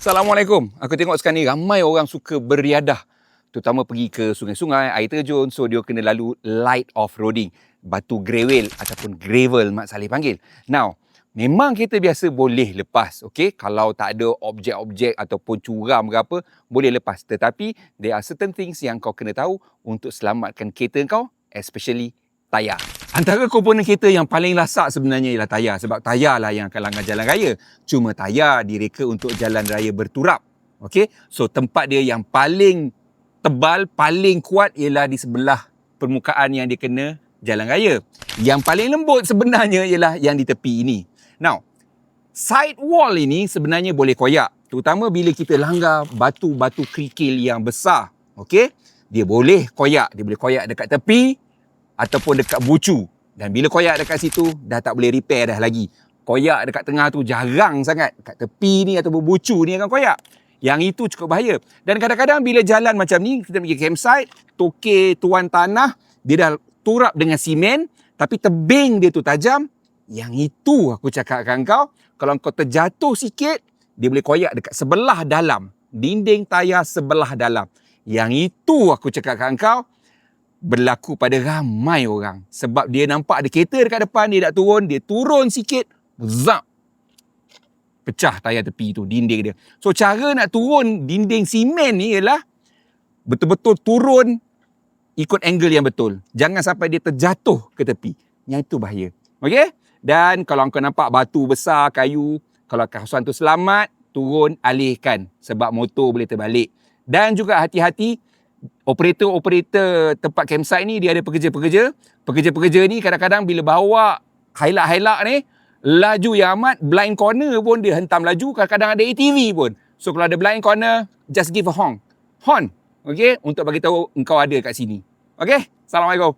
Assalamualaikum. Aku tengok sekarang ni ramai orang suka beriadah. Terutama pergi ke sungai-sungai, air terjun. So, dia kena lalu light off-roading. Batu gravel ataupun gravel Mak Saleh panggil. Now, memang kita biasa boleh lepas. Okay? Kalau tak ada objek-objek ataupun curam ke apa, boleh lepas. Tetapi, there are certain things yang kau kena tahu untuk selamatkan kereta kau, especially tayar. Antara komponen kereta yang paling lasak sebenarnya ialah tayar sebab tayar lah yang akan langgar jalan raya. Cuma tayar direka untuk jalan raya berturap. Okey? So tempat dia yang paling tebal, paling kuat ialah di sebelah permukaan yang dikena jalan raya. Yang paling lembut sebenarnya ialah yang di tepi ini. Now, side wall ini sebenarnya boleh koyak. Terutama bila kita langgar batu-batu kerikil yang besar. Okey? Dia boleh koyak. Dia boleh koyak dekat tepi, ataupun dekat bucu. Dan bila koyak dekat situ, dah tak boleh repair dah lagi. Koyak dekat tengah tu jarang sangat. Kat tepi ni ataupun bucu ni akan koyak. Yang itu cukup bahaya. Dan kadang-kadang bila jalan macam ni, kita pergi campsite, toke tuan tanah, dia dah turap dengan simen, tapi tebing dia tu tajam. Yang itu aku cakapkan kau, kalau kau terjatuh sikit, dia boleh koyak dekat sebelah dalam. Dinding tayar sebelah dalam. Yang itu aku cakapkan kau, berlaku pada ramai orang. Sebab dia nampak ada kereta dekat depan, dia nak turun, dia turun sikit, zap. Pecah tayar tepi tu, dinding dia. So cara nak turun dinding simen ni ialah betul-betul turun ikut angle yang betul. Jangan sampai dia terjatuh ke tepi. Yang itu bahaya. Okey? Dan kalau kau nampak batu besar, kayu, kalau kawasan tu selamat, turun alihkan sebab motor boleh terbalik. Dan juga hati-hati operator-operator tempat campsite ni dia ada pekerja-pekerja. Pekerja-pekerja ni kadang-kadang bila bawa highlight-highlight ni, laju yang amat, blind corner pun dia hentam laju. Kadang-kadang ada ATV pun. So kalau ada blind corner, just give a honk. Horn. Okay? Untuk bagi tahu engkau ada kat sini. Okay? Assalamualaikum.